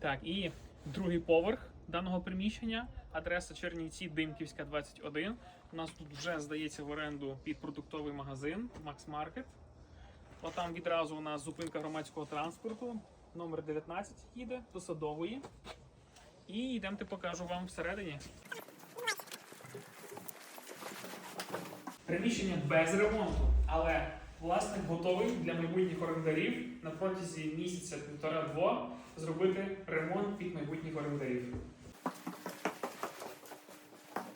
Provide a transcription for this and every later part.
Так, і другий поверх даного приміщення, адреса Чернівці, Димківська, 21. У нас тут вже здається в оренду під продуктовий магазин Макс Маркет. Отам відразу у нас зупинка громадського транспорту. Номер 19 їде до садової. І йдемте покажу вам всередині. Приміщення без ремонту, але власник готовий для майбутніх орендарів на протязі місяця півтора-два зробити ремонт під майбутніх орендарів.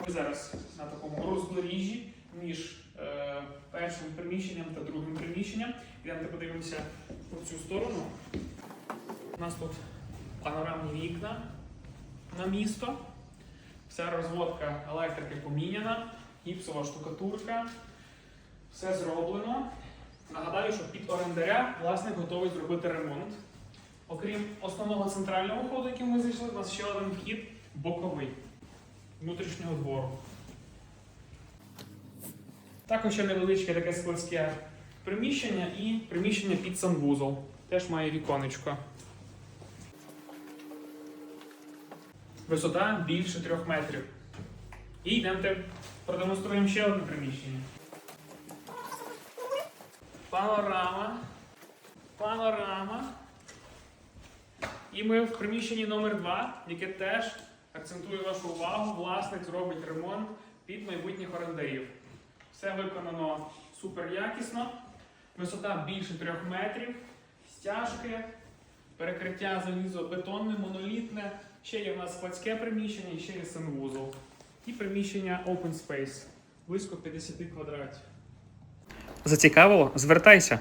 Ми зараз на такому роздоріжжі між е, першим приміщенням та другим приміщенням. Йдемо подивимося в цю сторону. У нас тут панорамні вікна на місто. Вся розводка електрики поміняна, гіпсова штукатурка. Все зроблено. Нагадаю, що під орендаря власник готовий зробити ремонт. Окрім основного центрального ходу, яким ми зайшли, у нас ще один вхід боковий внутрішнього двору. Також ще невеличке таке складське приміщення і приміщення під санвузол. Теж має віконечко. Висота більше трьох метрів. І йдемте продемонструємо ще одне приміщення. Панорама. Панорама. І ми в приміщенні номер 2 яке теж акцентує вашу увагу. Власник зробить ремонт під майбутніх орендарів. Все виконано супер якісно. Висота більше 3 метрів, стяжки, перекриття залізобетонне, монолітне. Ще є в нас складське приміщення ще є санвузол. І приміщення Open Space близько 50 квадратів. Зацікавило? Звертайся.